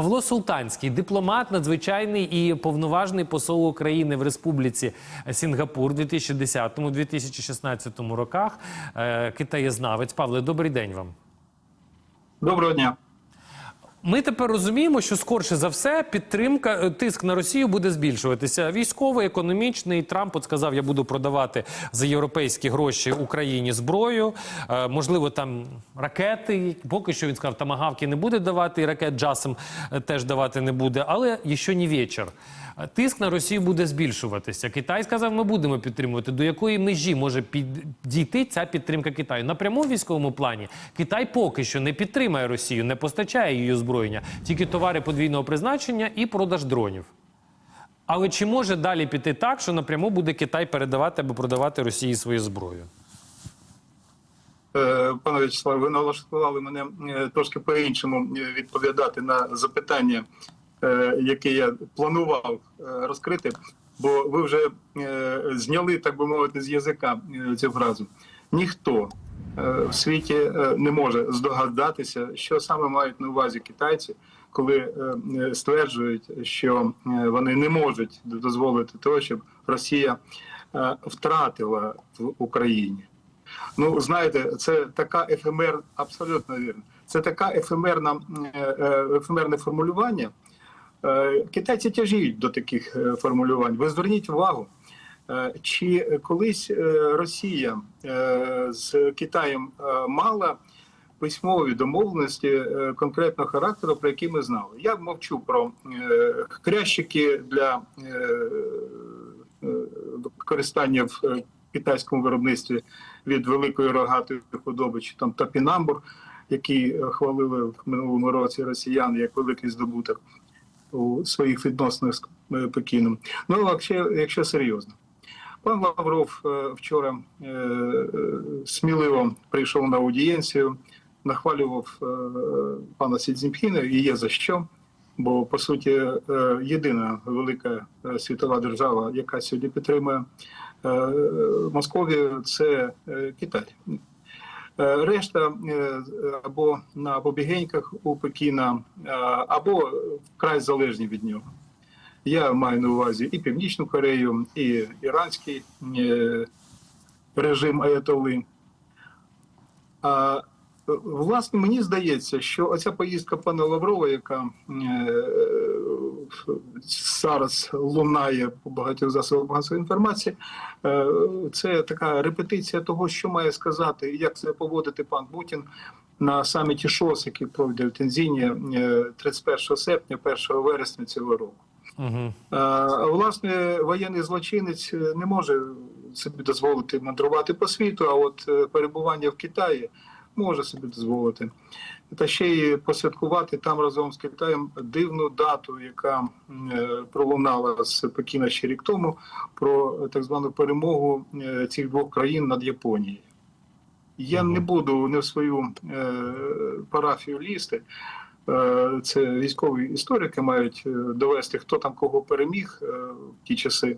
Павло Султанський, дипломат, надзвичайний і повноважний посол України в Республіці Сінгапур у 2010-2016 роках. Е, Китаєзнавець. Павле, добрий день вам. Доброго дня. Ми тепер розуміємо, що скорше за все підтримка е, тиск на Росію буде збільшуватися. Військовий, економічний. Трамп от сказав, я буду продавати за європейські гроші Україні зброю. Е, можливо, там ракети. Поки що він сказав, тамагавки не буде давати, і ракет джасом е, теж давати не буде. Але ще не вечір. Тиск на Росію буде збільшуватися. Китай сказав, ми будемо підтримувати. До якої межі може підійти ця підтримка Китаю? На прямому військовому плані Китай поки що не підтримує Росію, не постачає її озброєння, тільки товари подвійного призначення і продаж дронів. Але чи може далі піти так, що напряму буде Китай передавати або продавати Росії свою зброю? Е, Пане Вячеславе, ви налаштували мене е, трошки по-іншому е, відповідати на запитання, е, яке я планував е, розкрити, бо ви вже е, зняли, так би мовити, з язика цю фразу. Ніхто в світі не може здогадатися, що саме мають на увазі китайці, коли стверджують, що вони не можуть дозволити того, щоб Росія втратила в Україні. Ну, знаєте, це така ефемер, абсолютно вірно. Це така ефемерна ефемерне формулювання. Е, Китайці тяжіють до таких е, формулювань. Ви зверніть увагу, е, чи колись Росія з Китаєм мала письмові домовленості конкретного характеру, про які ми знали. Я мовчу про хрящики для використання в китайському виробництві від великої рогатої худоби, чи там топінамбур, який хвалили в минулому році росіяни як великий здобуток у своїх відносинах з е, Пекіном. Ну, якщо, якщо серйозно. Пан Лавров е, вчора е, сміливо прийшов на аудієнцію, нахвалював пана Сі і є за що. Бо по суті єдина велика світова держава, яка сьогодні підтримує Московію, це Китай. Е, Решта е, або на побігеньках у Пекіна, е, або вкрай залежні від нього. Я маю на увазі і Північну Корею, і іранський режим Аятоли. Власне мені здається, що оця поїздка пана Лаврова, яка зараз лунає по багатьох засобах масової інформації, е, це така репетиція того, що має сказати, і як себе поводити пан Путін на саміті ШОС, який пройде в Тензіні е, 31 серпня, 1 вересня цього року. Угу. Власне, воєнний злочинець не може собі дозволити мандрувати по світу, а от е, перебування в Китаї може собі дозволити. Та ще й посвяткувати там разом з Китаєм дивну дату, яка е, пролунала з Пекіна ще рік тому, про так звану перемогу е, цих двох країн над Японією. Я не буду не в свою е, парафію лізти. Е, Це військові історики мають е, довести, хто там кого переміг е, в ті часи.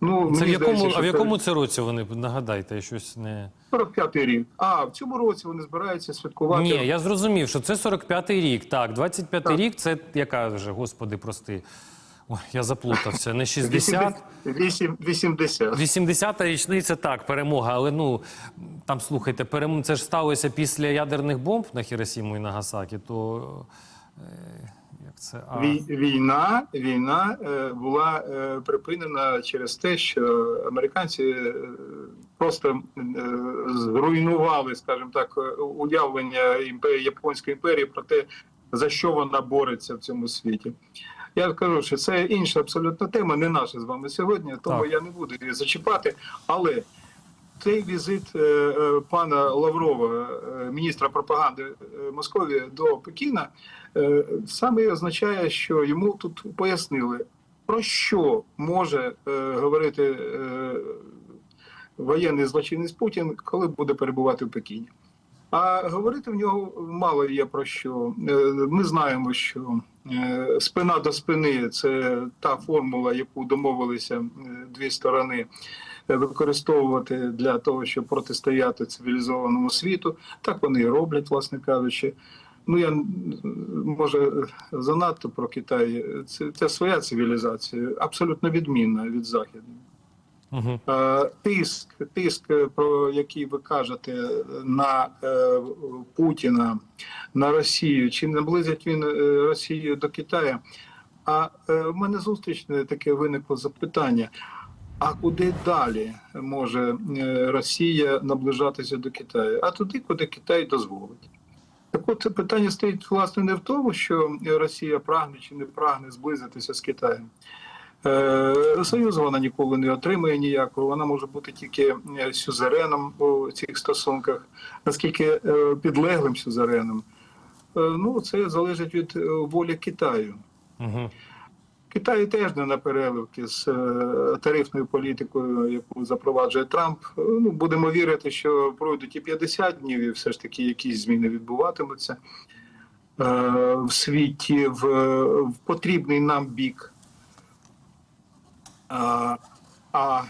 Ну, Це в якому, здається, а в якому це році вони нагадайте, я щось не 45-й рік. А в цьому році вони збираються святкувати. ні. Я зрозумів, що це 45-й рік. Так, 25-й Так. рік це яка вже, господи, прости. Ой, я заплутався. Не 60, 80. 80. 80-та річниця, так, перемога. Але ну там слухайте, перем... це ж сталося після ядерних бомб на Хіросіму і Нагасакі, то е, це а... Війна, війна е, була е, припинена через те, що американці е, просто зруйнували, скажімо так, уявлення імперії японської імперії про те, за що вона бореться в цьому світі. Я скажу, що це інша абсолютно тема, не наша з вами сьогодні, тому Так. я не буду її зачіпати. Але цей візит е, е, пана Лаврова, е, міністра пропаганди Московії, до Пекіна, саме означає, що йому тут пояснили, про що може говорити воєнний злочинець Путін, коли буде перебувати в Пекіні. А говорити в нього мало є про що. Ми знаємо, що спина до спини це та формула, яку домовилися дві сторони використовувати для того, щоб протистояти цивілізованому світу. Так вони і роблять, власне кажучи. ну я може занадто про Китай. Це, це своя цивілізація, абсолютно відмінна від західної. Угу. Тиск, тиск, про який ви кажете, на е, Путіна, на Росію, чи наблизить він е, Росію до Китаю? А в мене зустрічне таке виникло запитання: а куди далі може е, Росія наближатися до Китаю? А туди, куди Китай дозволить. Так от це питання стоїть власне не в тому, що Росія прагне чи не прагне зблизитися з Китаєм. Е, Союзу вона ніколи не отримає ніякого. Вона може бути тільки е, сюзереном у цих стосунках, наскільки підлеглим сюзереном. Ну, це залежить від волі Китаю. Угу. Китай теж не на переливки з е, тарифною політикою, яку запроваджує Трамп. Е, Ну, будемо вірити, що пройдуть і 50 днів, і все ж таки якісь зміни відбуватимуться е, в світі в, в потрібний нам бік. А,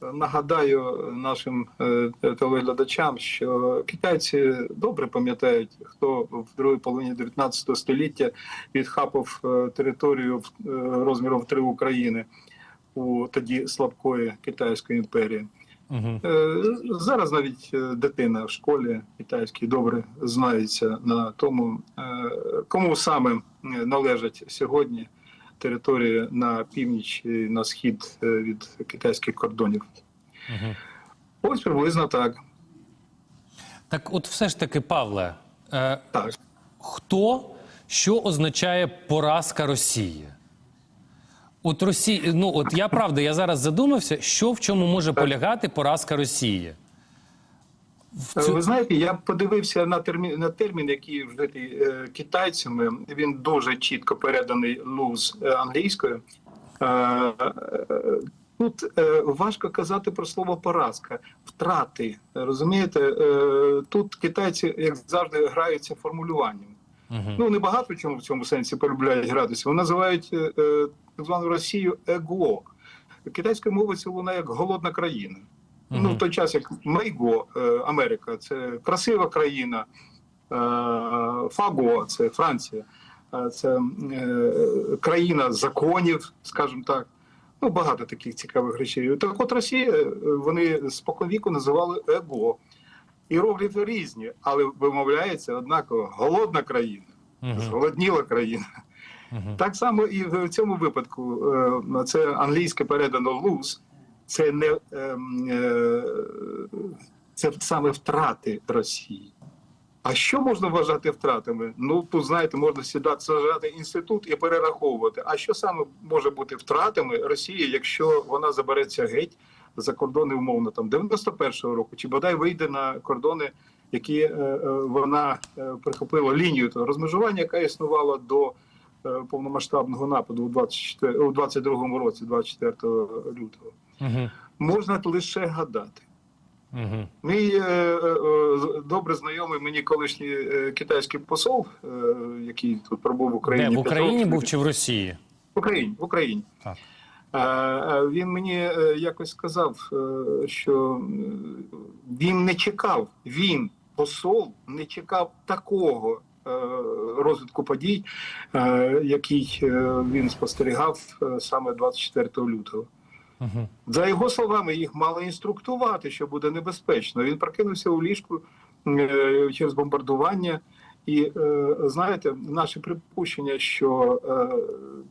нагадаю нашим е, телеглядачам, що китайці добре пам'ятають, хто в другій половині 19 століття відхапав е, територію е, розміром в три України у тоді слабкої Китайської імперії. Угу. Зараз навіть дитина в школі китайській добре знається на тому, кому саме належать сьогодні території на північ і на схід е, від китайських кордонів. Угу. Ось приблизно так. Так, от все ж таки, Павле, е, Так. хто що означає поразка Росії? От Росії, ну от я правда, я зараз задумався, що в чому може полягати поразка Росії. Е, цю- Ви знаєте, я подивився на термін, на термін, який вжитий е, китайцями. Він дуже чітко переданий луз е, англійською. Е, е, Тут е, важко казати про слово поразка, втрати. Розумієте, е, тут китайці, як завжди, граються формулюванням. Мгм. Ну небагато в чому в цьому сенсі полюбляють гратися. Вони називають е, е, так звану Росію его. Китайською мовою це вона як голодна країна. Ну, в той час, як Мейго, е, Америка, це красива країна, е, Фаго, це Франція, е, це країна законів, скажімо так. Ну, багато таких цікавих речей. Так от Росія, вони споконвіку називали ЕГО. Іерогліфи різні, але вимовляється однаково голодна країна, зголодніла країна. Мгм. Так само і в цьому випадку це англійське передано lose, це не ем, е, це саме втрати Росії. А що можна вважати втратами? Ну тут знаєте, можна сідати сажати інститут і перераховувати. А що саме може бути втратами Росії, якщо вона забереться геть за кордони умовно там 91-го року, чи бодай вийде на кордони, які е, е, вона е, прихопила лінію того розмежування, яка існувала до е, повномасштабного нападу у 24, у 22-му році, 24 лютого. Мгм. Можна лише гадати. Мгм. Мій е, е, е, добре знайомий мені колишній е, китайський посол, е, який тут пробув в Україні. Де в Україні був чи в Росії? В Україні, в Україні. Так. Е, е, Він мені е, якось сказав, що він не чекав, він, посол, не чекав такого розвитку подій, який він спостерігав саме 24 лютого. Мгм. За його словами, їх мали інструктувати, що буде небезпечно. Він прокинувся у ліжку е, через бомбардування. І е, знаєте, наше припущення, що е,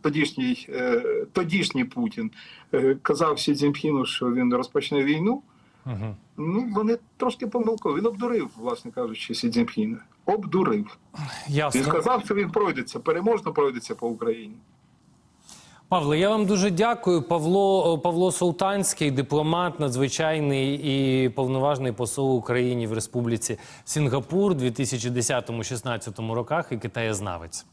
тодішній, е, тодішній Путін е, казав Сі Цзіньпіну, що він розпочне війну. Мгм. Ну вони трошки помилково. Він обдурив, власне кажучи, Сі Цзіньпіна. Обдурив. Він сказав, що він пройдеться, переможно пройдеться по Україні. Павло, я вам дуже дякую. Павло Павло Солтанський, дипломат, надзвичайний і повноважний посол Україні в Республіці Сінгапур у 2010-16 роках і китаєзнавець.